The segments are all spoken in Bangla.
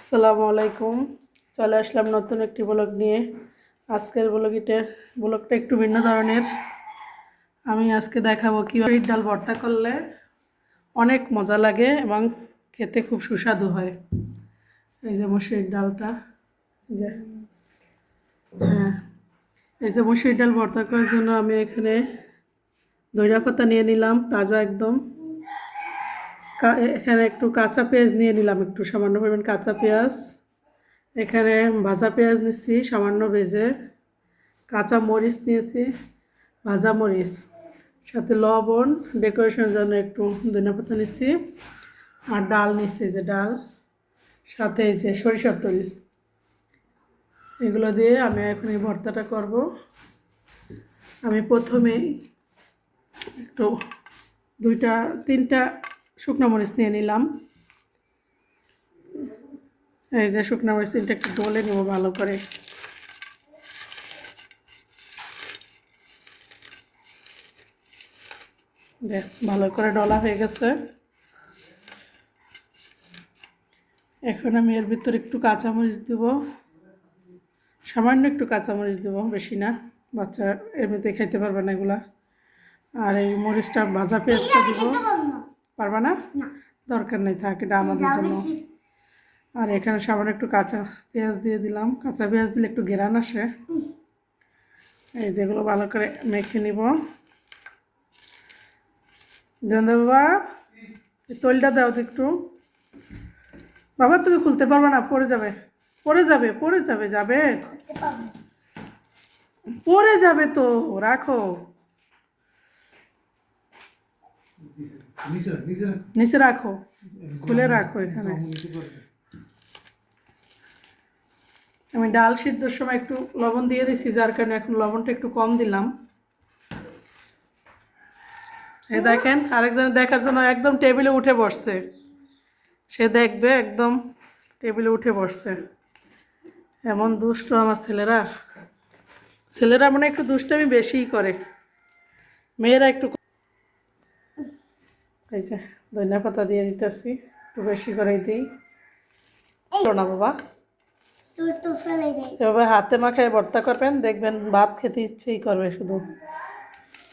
আসসালামু আলাইকুম। চলে আসলাম নতুন একটি ব্লগ নিয়ে। আজকের ব্লগিটা ব্লগটা একটু ভিন্ন ধরনের। আমি আজকে দেখাবো কীভাবে ইট ডাল ভর্তা করলে অনেক মজা লাগে এবং খেতে খুব সুস্বাদু হয়। এই যে মসুরির ডালটা যে হ্যাঁ এই যে মসুরির ডাল ভর্তা করার জন্য আমি এখানে দইরা পাতা নিয়ে নিলাম, তাজা একদম। এখানে একটু কাঁচা পেঁয়াজ নিয়ে নিলাম একটু, সামান্য পরিমাণ কাঁচা পেঁয়াজ। এখানে ভাজা পেঁয়াজ নিচ্ছি সামান্য ভেজে। কাঁচা মরিচ নিয়েছি, ভাজা মরিচ। সাথে লবণ ডেকোরেশনের জন্য একটু ধনিয়া পাতা নিচ্ছি আর ডাল নিচ্ছি যে ডাল। সাথে যে সরিষার তেল। এগুলো দিয়ে আমি এখন এই ভর্তাটা করব। আমি প্রথমেই একটু দুইটা, তিনটা শুকনো মরিচ নিয়ে নিলাম। এই যে শুকনো মরিচ তিনটা একটু ডলে নেব ভালো করে। দেখ, ভালো করে ডলা হয়ে গেছে। এখন আমি এর ভিতরে একটু কাঁচামরিচ দেব। সামান্য একটু কাঁচামরিচ দেব, বেশি না। বাচ্চা এমনিতে খাইতে পারবে না এগুলা। আর এই মরিচটা ভাজা পেঁয়াজটা দিব। পারবা না? দরকার নেই থাক এটা আমাদের জন্য। আর এখানে সামান্য একটু কাঁচা পেঁয়াজ দিয়ে দিলাম। কাঁচা পেঁয়াজ দিলে একটু ঘেরান আসে। এই যেগুলো ভালো করে মেখে নিব। জন্দা বাবা তৈলটা দাও তো একটু। বাবা তুমি খুলতে পারবে না পড়ে যাবে। পড়ে যাবে পড়ে যাবে যাবে। পড়ে যাবে তো রাখো। নিচে রাখ, খুলে রাখো এখানে। আমি ডাল সিদ্ধর সময় একটু লবণ দিয়ে দিছি যার কারণে এখন লবণটা একটু কম দিলাম। এই দেখেন আরেকজনের দেখার জন্য একদম টেবিলে উঠে বসছে। সে দেখবে একদম টেবিলে উঠে বসছে। এমন দুষ্ট আমার ছেলেরা। ছেলেরা মানে একটু দুষ্টামি বেশিই করে। মেয়েরা একটু এই যে ধনিয়া পাতা দিয়ে দিতেছি একটু বেশি করে দিই। না বাবা। এভাবে হাতে মাখায় ভর্তা করবেন দেখবেন ভাত খেতে ইচ্ছেই করবে শুধু।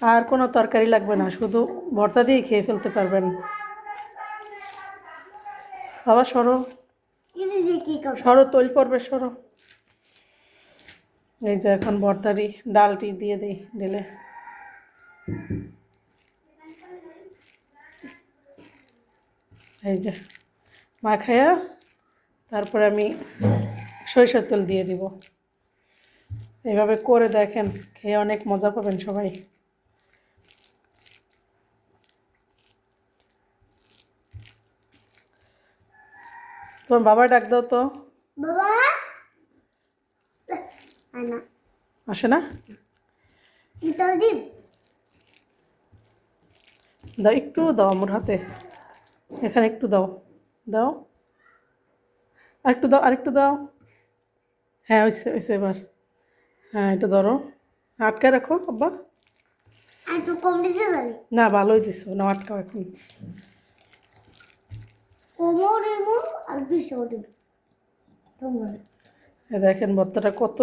আর কোনো তরকারি লাগবে না শুধু ভর্তা দিয়েই খেয়ে ফেলতে পারবেন। বাবা সরো। সরো তৈল পড়বে সরো। এই যে এখন ভর্তারি ডালটি দিয়ে দিই ঢেলে। এই যে মাখায়া তারপরে আমি সরিষার তেল দিয়ে দিব। এইভাবে করে দেখেন খেয়ে অনেক মজা পাবেন সবাই। তোমার বাবা ডাক দাও তো। বাবা? আসে না? দাও একটু দাও আমার হাতে। এখানে একটু দাও দাও। আরেকটু দাও আরেকটু দাও। হ্যাঁ ওইসে ওইসে এবার। হ্যাঁ এটা ধরো। আটকায় রাখো আব্বা। না ভালোই দিছো। না আটকাও এখন। দেখেন ভর্তাটা কত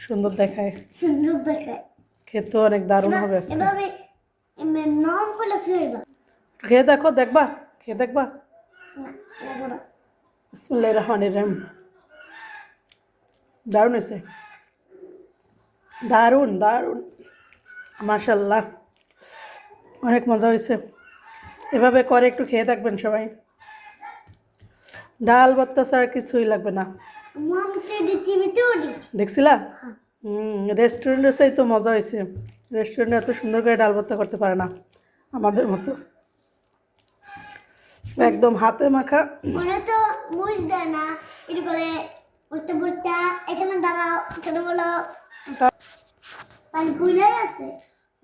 সুন্দর দেখায়। সুন্দর দেখায়। খেতে অনেক দারুণ হবে খেয়ে দেখো দেখবা? খেয়ে দেখবা না রহমান রহিম। দারুণ হয়েছে। দারুণ দারুণ। মাশাল্লাহ অনেক মজা হয়েছে। এভাবে করে একটু খেয়ে থাকবেন সবাই। ডাল ভর্তা ছাড়া কিছুই লাগবে না। দেখছিলা? হুম রেস্টুরেন্টের সেই তো মজা হয়েছে। রেস্টুরেন্টে এত সুন্দর করে ডাল ভর্তা করতে পারে না। আমাদের মতো। একদম হাতে মাখা। ওরা তো মুজ দেয় না। এটা করে উঠতে পড়তে এখানে দাঁড়াও এখানে বলো। আছে।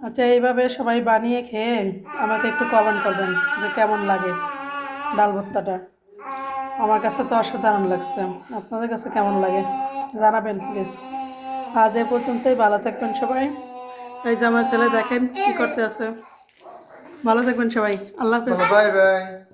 আচ্ছা এইভাবে সবাই বানিয়ে খেয়ে আমাকে একটু কমেন্ট করবেন যে কেমন লাগে ডাল ভর্তাটা। আমার কাছে তো অসাধারণ লাগছে। আপনাদের কাছে কেমন লাগে জানাবেন প্লিজ আজ এ পর্যন্তই ভালো থাকবেন সবাই। এই যে আমার ছেলে দেখেন কি করতে আছে। ভালো থাকবেন সবাই। আল্লাহ হাফেজ। Bye bye.